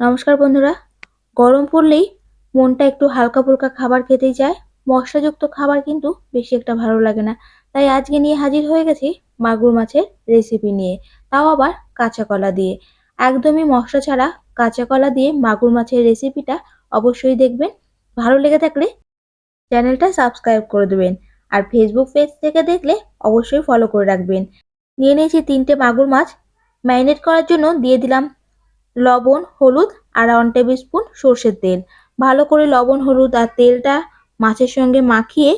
নমস্কার বন্ধুরা। গরম পড়লেই মনটা একটু হালকা ফুলকা খাবার খেতেই চায় মশলাযুক্ত খাবার কিন্তু বেশি একটা ভালো লাগে না। তাই আজকে নিয়ে হাজির হয়ে গেছি মাগুর মাছের রেসিপি নিয়ে, তাও আবার কাঁচা কলা দিয়ে। একদমই মশলা ছাড়া কাঁচা কলা দিয়ে মাগুর মাছের রেসিপিটা অবশ্যই দেখবেন। ভালো লেগে থাকলে চ্যানেলটা সাবস্ক্রাইব করে দেবেন আর ফেসবুক পেজ থেকে দেখলে অবশ্যই ফলো করে রাখবেন। নিয়ে নিয়েছি তিনটে মাগুর মাছ। ম্যারিনেট করার জন্য দিয়ে দিলাম লবণ, হলুদ আর ওয়ান টেবিল স্পুন সর্ষের তেল। ভালো করে লবণ, হলুদ আর তেলটা মাছের সঙ্গে মাখিয়ে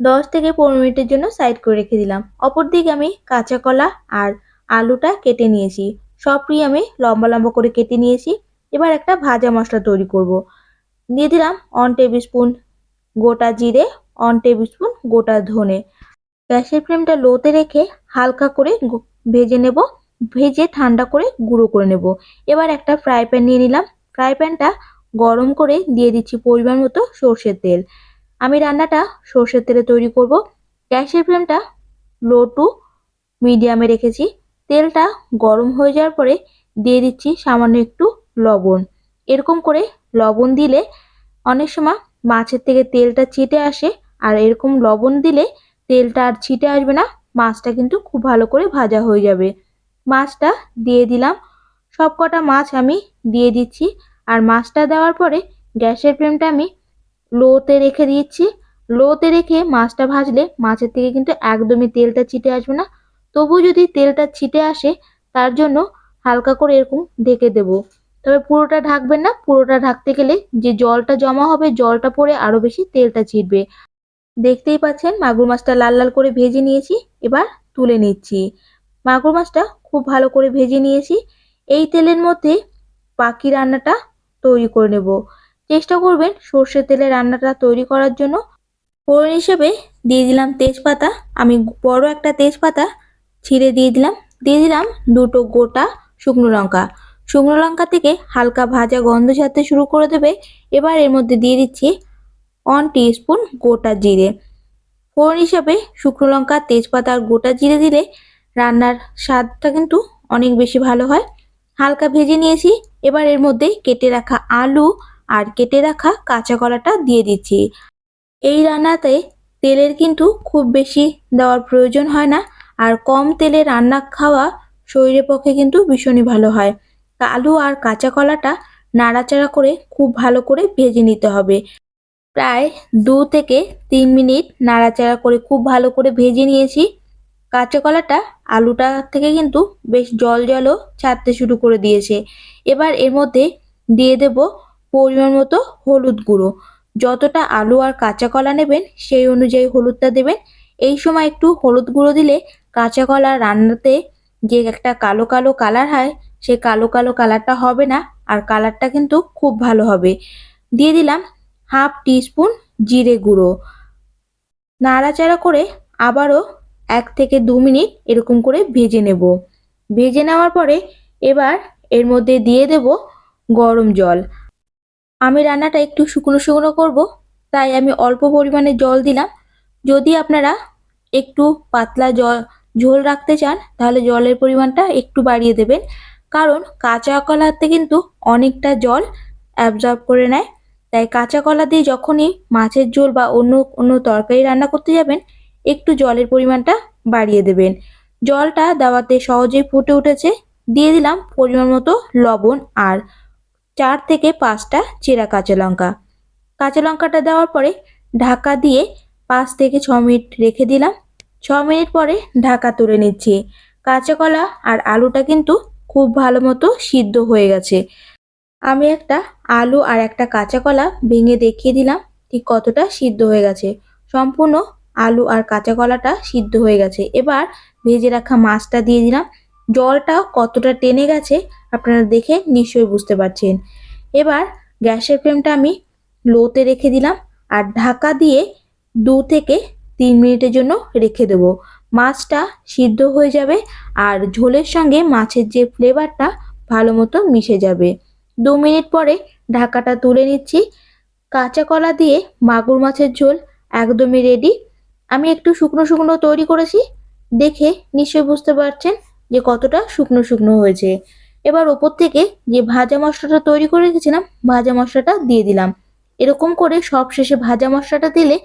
দশ থেকে পনেরো মিনিটের জন্য সাইড করে রেখে দিলাম। অপরদিকে আমি কাঁচা কলা আর আলুটা কেটে নিয়েছি। সবই আমি লম্বা লম্বা করে কেটে নিয়েছি। এবার একটা ভাজা মশলা তৈরি করব। দিয়ে দিলাম ওয়ান টেবিল স্পুন গোটা জিরে ওয়ান টেবিল স্পুন গোটা ধনে। গ্যাসের ফ্লেমটা লোতে রেখে হালকা করে ভেজে নেব। ভেজে ঠান্ডা করে গুঁড়ো করে নেব। এবার একটা ফ্রাই প্যান নিয়ে নিলাম। ফ্রাই প্যানটা গরম করে দিয়ে দিচ্ছি পরিমাণ মতো সর্ষের তেল। আমি রান্নাটা সর্ষের তেলে তৈরি করব। গ্যাসের ফ্লেমটা লো টু মিডিয়ামে রেখেছি। তেলটা গরম হয়ে যাওয়ার পরে দিয়ে দিচ্ছি সামান্য একটু লবণ। এরকম করে লবণ দিলে অনেক সময় মাছের থেকে তেলটা ছিটে আসে আর এরকম লবণ দিলে তেলটা আর ছিটে আসবে না, মাছটা কিন্তু খুব ভালো করে ভাজা হয়ে যাবে। মাছটা দিয়ে দিলাম। সব কটা মাছ আমি দিয়ে দিচ্ছি। আর মাছটা দেওয়ার পরে গ্যাসের ফ্লেমটা আমি লোতে রেখে দিচ্ছি। লোতে রেখে মাছটা ভাজলে মাছের থেকে কিন্তু একদমই তেলটা ছিটে আসবে না। তবু যদি তেলটা ছিটে আসে, তার জন্য হালকা করে এরকম ঢেকে দেব। তবে পুরোটা ঢাকবেন না। পুরোটা ঢাকতে গেলে যে জলটা জমা হবে, জলটা পড়ে আরও বেশি তেলটা ছিটবে। দেখতেই পাচ্ছেন, মাগুর মাছটা লাল লাল করে ভেজে নিয়েছি। এবার তুলে নিচ্ছি। মাগুর মাছটা খুব ভালো করে ভেজে নিয়েছি। এই তেলের মধ্যে বাকি রান্নাটা তৈরি করে নেব। চেষ্টা করবেন সর্ষের তেলে রান্নাটা তৈরি করার জন্য। ফোড়ন হিসেবে দিয়ে দিলাম তেজপাতা। আমি বড় একটা তেজপাতা ছিঁড়ে দিয়ে দিলাম। দিয়ে দিলাম দুটো গোটা শুকনো লঙ্কা। শুকনো লঙ্কা থেকে হালকা ভাজা গন্ধ ছাড়তে শুরু করে দেবে। এবার এর মধ্যে দিয়ে দিচ্ছি ওয়ান স্পুন গোটা জিরে। ফোড়ন হিসাবে শুকনো লঙ্কা, তেজপাতা আর গোটা জিরে দিলে রান্নার স্বাদটা কিন্তু অনেক বেশি ভালো হয়। হালকা ভেজে নিয়েছি, এবার এর মধ্যে কেটে রাখা আলু আর কেটে রাখা কাঁচা কলাটা দিয়ে দিচ্ছি। এই রান্নাতে তেলের কিন্তু খুব বেশি দেওয়ার প্রয়োজন হয় না, আর কম তেলে রান্না খাওয়া শরীরের পক্ষে কিন্তু ভীষণই ভালো হয়। আলু আর কাঁচা কলাটা নাড়াচাড়া করে খুব ভালো করে ভেজে নিতে হবে। প্রায় দু থেকে তিন মিনিট নাড়াচাড়া করে খুব ভালো করে ভেজে নিয়েছি। কাঁচা কলাটা আলুটা থেকে কিন্তু বেশ জল জলও ছাড়তে শুরু করে দিয়েছে। এবার এর মধ্যে দিয়ে দেব পরিমাণ মতো হলুদ গুঁড়ো। যতটা আলু আর কাঁচা কলা নেবেন, সেই অনুযায়ী হলুদটা দেবেন। এই সময় একটু হলুদ গুঁড়ো দিলে কাঁচা কলা রান্নাতে যে একটা কালো কালো কালার হয় সেই কালো কালো কালারটা হবে না আর কালারটা কিন্তু খুব ভালো হবে। দিয়ে দিলাম হাফ টিস্পুন জিরে গুঁড়ো। নাড়াচাড়া করে আবারও এক থেকে দু মিনিট এরকম করে ভেজে নেব। ভেজে নেওয়ার পরে এবার এর মধ্যে দিয়ে দেব গরম জল। আমি রান্নাটা একটু শুকনো শুকনো করব, তাই আমি অল্প পরিমাণে জল দিলাম। যদি আপনারা একটু পাতলা জল, ঝোল রাখতে চান, তাহলে জলের পরিমাণটা একটু বাড়িয়ে দেবেন। কারণ কাঁচা কলাতে কিন্তু অনেকটা জল অ্যাবজর্ব করে নেয়। তাই কাঁচা কলা দিয়ে যখনই মাছের ঝোল বা অন্য অন্য তরকারি রান্না করতে যাবেন একটু জলের পরিমাণটা বাড়িয়ে দেবেন। জলটা দেওয়াতে সহজেই ফুটে উঠেছে। দিয়ে দিলাম পরিমাণ মতো লবণ আর চার থেকে পাঁচটা চেরা কাঁচা লঙ্কা। কাঁচা লঙ্কাটা দেওয়ার পরে ঢাকা দিয়ে পাঁচ থেকে ছ মিনিট রেখে দিলাম। ছ মিনিট পরে ঢাকা তুলে নিচ্ছি। কাঁচা কলা আর আলুটা কিন্তু খুব ভালো মতো সিদ্ধ হয়ে গেছে। আমি একটা আলু আর একটা কাঁচা কলা ভেঙে দেখিয়ে দিলাম ঠিক কতটা সিদ্ধ হয়ে গেছে। সম্পূর্ণ আলু আর কাঁচা কলাটা সিদ্ধ হয়ে গেছে। এবার ভেজে রাখা মাছটা দিয়ে দিলাম। জলটা কতটা টেনে গেছে আপনারা দেখে নিশ্চয়ই বুঝতে পারছেন। এবার গ্যাসের ফ্লেমটা আমি লোতে রেখে দিলাম আর ঢাকা দিয়ে দু থেকে তিন মিনিটের জন্য রেখে দেবো। মাছটা সিদ্ধ হয়ে যাবে আর ঝোলের সঙ্গে মাছের যে ফ্লেভারটা ভালো মতো মিশে যাবে। দু মিনিট পরে ঢাকাটা তুলে নিচ্ছি। কাঁচা কলা দিয়ে মাগুর মাছের ঝোল একদমই রেডি আমি একটু শুকনো শুকনো তৈরি করেছি। দেখে নিশ্চয়ই বুঝতে পারছেন যে কতটা শুকনো শুকনো হয়েছে। এবার ওপর থেকে যে ভাজা মশলাটা তৈরি করে রেখেছিলাম, ভাজা মশলাটা দিয়ে দিলাম। এরকম করে সব শেষে ভাজা মশলাটা দিলে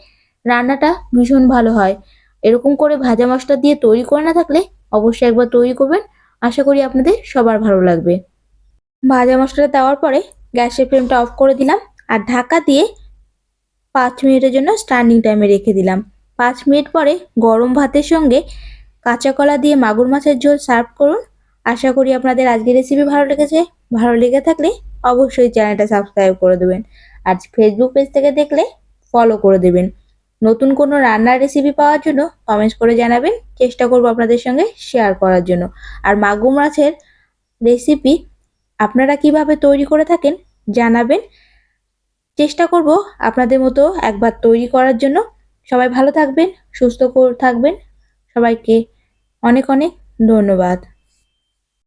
রান্নাটা ভীষণ ভালো হয়। এরকম করে ভাজা মশলা দিয়ে তৈরি করে না থাকলে অবশ্যই একবার তৈরি করবেন। আশা করি আপনাদের সবার ভালো লাগবে। ভাজা মশলাটা দেওয়ার পরে গ্যাসের ফ্লেমটা অফ করে দিলাম আর ঢাকা দিয়ে পাঁচ মিনিটের জন্য স্ট্যান্ডিং টাইমে রেখে দিলাম। পাঁচ মিনিট পরে গরম ভাতের সঙ্গে কাঁচা কলা দিয়ে মাগুর মাছের ঝোল সার্ভ করুন। আশা করি আপনাদের আজকের রেসিপি ভালো লেগেছে। ভালো লেগে থাকলে অবশ্যই চ্যানেলটা সাবস্ক্রাইব করে দেবেন। আর ফেসবুক পেজ থেকে দেখলে ফলো করে দেবেন। নতুন কোনো রান্নার রেসিপি পাওয়ার জন্য কমেন্টস করে জানাবেন। চেষ্টা করব আপনাদের সঙ্গে শেয়ার করার জন্য। আর মাগুর মাছের রেসিপি আপনারা কীভাবে তৈরি করে থাকেন জানাবেন। চেষ্টা করব আপনাদের মতো একবার তৈরি করার জন্য। সবাই ভালো থাকবেন সুস্থ থাকবেন। সবাইকে অনেক অনেক ধন্যবাদ।